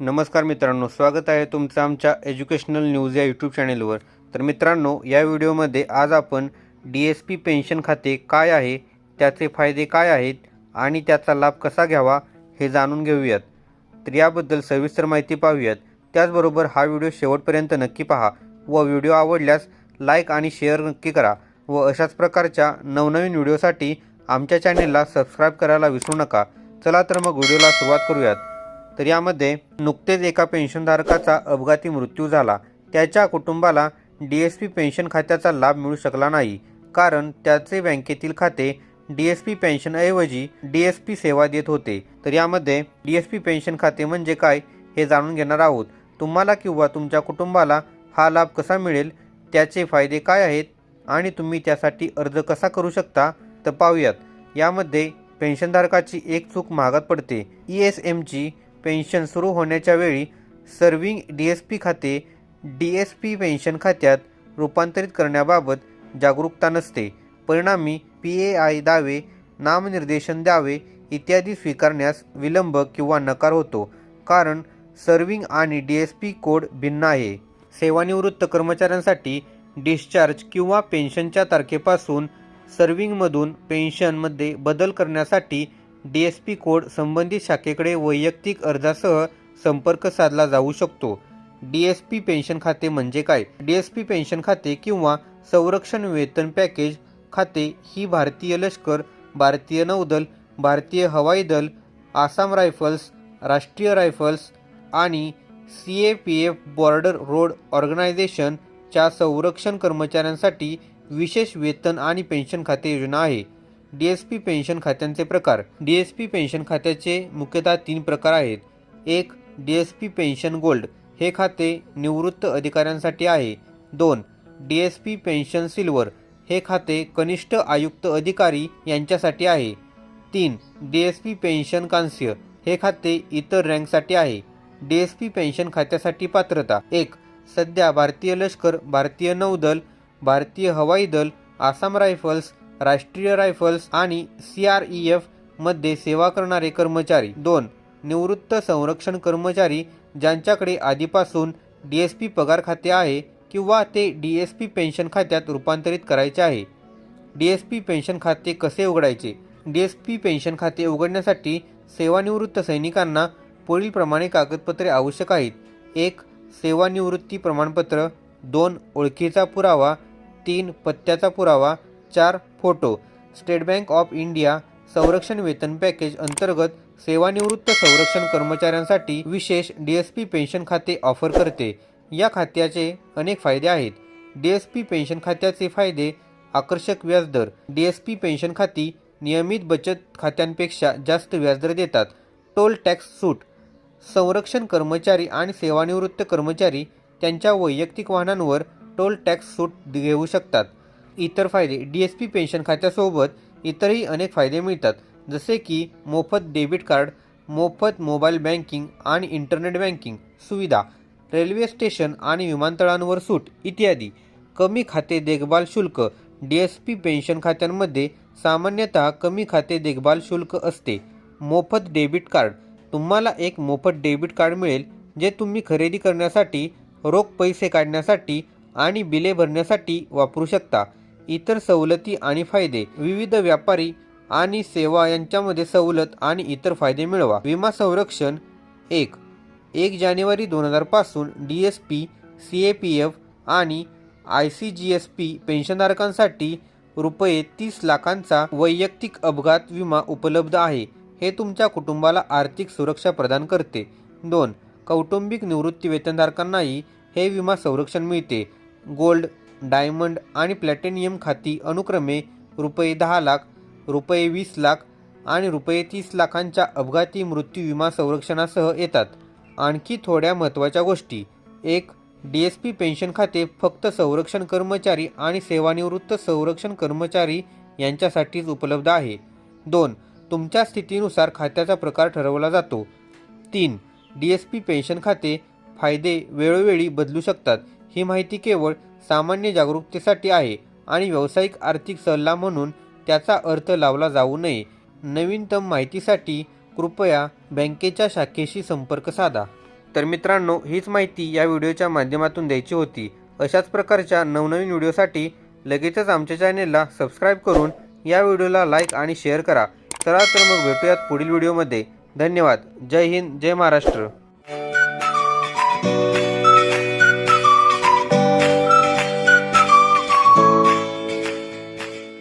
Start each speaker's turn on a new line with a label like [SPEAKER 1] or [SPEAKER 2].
[SPEAKER 1] नमस्कार मित्रांनो स्वागत आहे तुमचं आमच्या एज्युकेशनल न्यूज या यूट्यूब चॅनेलवर. तर मित्रांनो या व्हिडिओमध्ये आज आपण डी एस पी पेन्शन खाते काय आहे त्याचे फायदे काय आहेत आणि त्याचा लाभ कसा घ्यावा हे जाणून घेऊयात. तर याबद्दल सविस्तर माहिती पाहूयात. त्याचबरोबर हा व्हिडिओ शेवटपर्यंत नक्की पहा व व्हिडिओ आवडल्यास लाईक आणि शेअर नक्की करा व अशाच प्रकारच्या नवनवीन व्हिडिओसाठी आमच्या चॅनेलला सबस्क्राईब करायला विसरू नका. चला तर मग व्हिडिओला सुरुवात करूयात. तर यामध्ये नुकतेच एका पेन्शनधारकाचा अपघाती मृत्यू झाला. त्याच्या कुटुंबाला डी एस पी पेन्शन खात्याचा लाभ मिळू शकला नाही. कारण त्याचे बँकेतील खाते डी एस पी पेन्शनऐवजी डी एस पी सेवा देत होते. तर यामध्ये डी एस पी पेन्शन खाते म्हणजे काय हे जाणून घेणार आहोत. तुम्हाला किंवा तुमच्या कुटुंबाला हा लाभ कसा मिळेल? त्याचे फायदे काय आहेत? आणि तुम्ही त्यासाठी अर्ज कसा करू शकता? तर पाहूयात. यामध्ये पेन्शनधारकाची एक चूक महागात पडते. ई एस एमची पेन्शन सुरू होण्याच्या वेळी सर्विंग डी एस पी खाते डी एस पी पेन्शन खात्यात रूपांतरित करण्याबाबत जागरूकता नसते. परिणामी पी ए आय दावे नामनिर्देशन द्यावे इत्यादी स्वीकारण्यास विलंब किंवा नकार होतो कारण सर्विंग आणि डी एस पी कोड भिन्न आहे. सेवानिवृत्त कर्मचाऱ्यांसाठी डिस्चार्ज किंवा पेन्शनच्या तारखेपासून सर्विंगमधून पेन्शनमध्ये बदल करण्यासाठी डी एस पी कोड संबंधित शाखेकडे वैयक्तिक अर्जासह संपर्क साधला जाऊ शकतो. डी एस पी पेन्शन खाते म्हणजे काय? डी एस पी पेन्शन खाते किंवा संरक्षण वेतन पॅकेज खाते ही भारतीय लष्कर भारतीय नौदल भारतीय हवाई दल आसाम रायफल्स राष्ट्रीय रायफल्स आणि C A P F border road ऑर्गनायझेशनच्या संरक्षण कर्मचाऱ्यांसाठी विशेष वेतन आणि पेन्शन खाते योजना आहे. डी एस पी पेन्शन खात्यांचे प्रकार. डी एस पी पेन्शन खात्याचे मुख्यतः तीन प्रकार आहेत. एक D S P pension gold. हे खाते निवृत्त अधिकाऱ्यांसाठी आहे. दोन D S P pension silver. हे खाते कनिष्ठ आयुक्त अधिकारी यांच्यासाठी आहे. तीन डी एस पी पेन्शन कांस्य. हे खाते इतर रँकसाठी आहे. डी एस पी पेन्शन खात्यासाठी पात्रता. एक सध्या भारतीय लष्कर भारतीय नौदल भारतीय हवाई दल आसाम रायफल्स राष्ट्रीय रायफल्स आणि सी आर ई एफमध्ये सेवा करणारे कर्मचारी. दोन निवृत्त संरक्षण कर्मचारी ज्यांच्याकडे आधीपासून डी एस पी पगार खाते आहे किंवा ते डी एस पी पेन्शन खात्यात रूपांतरित करायचे आहे. डी एस पी पेन्शन खाते कसे उघडायचे? डी एस पी पेन्शन खाते उघडण्यासाठी सेवानिवृत्त सैनिकांना पुढीलप्रमाणे कागदपत्रे आवश्यक आहेत. एक सेवानिवृत्ती प्रमाणपत्र. दोन ओळखीचा पुरावा. तीन पत्त्याचा पुरावा. चार photo. State Bank of India संरक्षण वेतन पॅकेज अंतर्गत सेवानिवृत्त संरक्षण कर्मचाऱ्यांसाठी विशेष डी एस पी पेन्शन खाते ऑफर करते. या खात्याचे अनेक फायदे आहेत. डी एस पी पेन्शन खात्याचे फायदे आकर्षक व्याजदर. डी एस पी पेन्शन खाती नियमित बचत खात्यांपेक्षा जास्त व्याजदर देतात. टोल टॅक्स सूट. संरक्षण कर्मचारी आणि सेवानिवृत्त कर्मचारी त्यांच्या वैयक्तिक वाहनांवर टोल टॅक्स सूट घेऊ शकतात. इतर फायदे डी एस पी पेन्शन खात्यासोबत इतरही अनेक फायदे मिळतात. जसे की मोफत डेबिट कार्ड मोफत मोबाईल बँकिंग आणि इंटरनेट बँकिंग सुविधा रेल्वे स्टेशन आणि विमानतळांवर सूट इत्यादी. कमी खाते देखभाल शुल्क डी एस पी पेन्शन खात्यांमध्ये सामान्यतः कमी खाते देखभाल शुल्क असते. मोफत डेबिट कार्ड तुम्हाला एक मोफत डेबिट कार्ड मिळेल जे तुम्ही खरेदी करण्यासाठी रोख पैसे काढण्यासाठी आणि बिले भरण्यासाठी वापरू शकता. इतर सवलती आणि फायदे विविध व्यापारी आणि सेवा यांच्यामध्ये सवलत आणि इतर फायदे मिळवा. विमा संरक्षण एक. एक जानेवारी दोन हजारपासून D S P C A P F आणि I C G S P पेन्शनधारकांसाठी रुपये तीस लाखांचा वैयक्तिक अपघात विमा उपलब्ध आहे. हे तुमच्या कुटुंबाला आर्थिक सुरक्षा प्रदान करते. दोन. कौटुंबिक निवृत्ती वेतनधारकांनाही हे विमा संरक्षण मिळते. गोल्ड डायमंड आणि प्लॅटिनियम खाती अनुक्रमे रुपये दहा लाख रुपये वीस लाख आणि रुपये तीस लाखांच्या अपघाती मृत्यू विमा संरक्षणासह येतात. आणखी थोड्या महत्त्वाच्या गोष्टी. एक डी एस पी पेन्शन खाते फक्त संरक्षण कर्मचारी आणि सेवानिवृत्त संरक्षण कर्मचारी यांच्यासाठीच उपलब्ध आहे. दोन तुमच्या स्थितीनुसार खात्याचा प्रकार ठरवला जातो. तीन डी एस पी पेन्शन खाते फायदे वेळोवेळी बदलू शकतात. ही माहिती केवळ सामान्य जागरूकतेसाठी आहे आणि व्यावसायिक आर्थिक सल्ला म्हणून त्याचा अर्थ लावला जाऊ नये. नवीनतम माहितीसाठी कृपया बँकेच्या शाखेशी संपर्क साधा. तर मित्रांनो हीच माहिती या व्हिडिओच्या माध्यमातून द्यायची होती. अशाच प्रकारच्या नवनवीन व्हिडिओसाठी लगेचच आमच्या चॅनेलला सबस्क्राईब करून या व्हिडिओला लाईक आणि शेअर करा. चला तर मग भेटूयात पुढील व्हिडिओमध्ये. धन्यवाद. जय हिंद जय महाराष्ट्र.